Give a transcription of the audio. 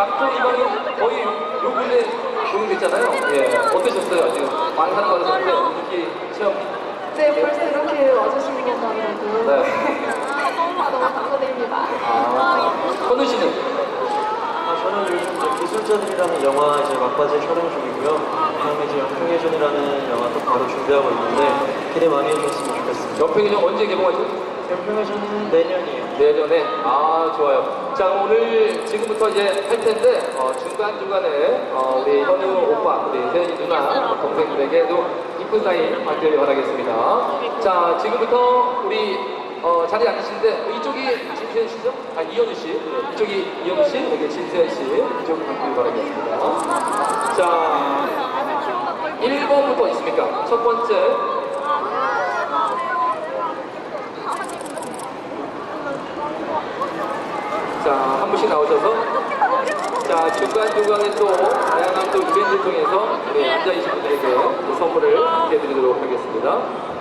각종 이번에 거의 요, 요 근래 적용됐잖아요. 예. 어떠셨어요? 지금 많은 사람 가셨는데 특히 시험. 네, 벌써 이렇게 와주시는 것만으로도 네. 아, 너무 감사드립니다. 아, 현우 씨는? 아, 저는 요즘 이제 기술자들이라는 영화 이제 막바지 촬영 중이고요. 다음에 이제 연평해전이라는 영화 또 바로 준비하고 있는데 기대 많이 해주셨으면 좋겠습니다. 연평이 좀 언제 개봉하죠? 연평해전은 내년이에요. 내년에 아 좋아요. 자 오늘 지금부터 이제 할 텐데 어, 중간 중간에 어, 우리 현우 오빠, 우리 세연이 누나 동생들에게도 이쁜 사인 받기를 바라겠습니다. 자 지금부터 우리 어, 자리에 앉으시는데 이쪽이 진세현 씨죠? 아 이현우 씨. 이쪽이 이현우 씨, 여기 진세현 씨. 이쪽 받기를 바라겠습니다. 자 1번부터 있습니까? 첫 번째 자, 한 분씩 나오셔서 자, 중간중간에 또 다양한 또 이벤트 통해서 우리 앉아계신 분들에게 또 선물을 드리도록 하겠습니다.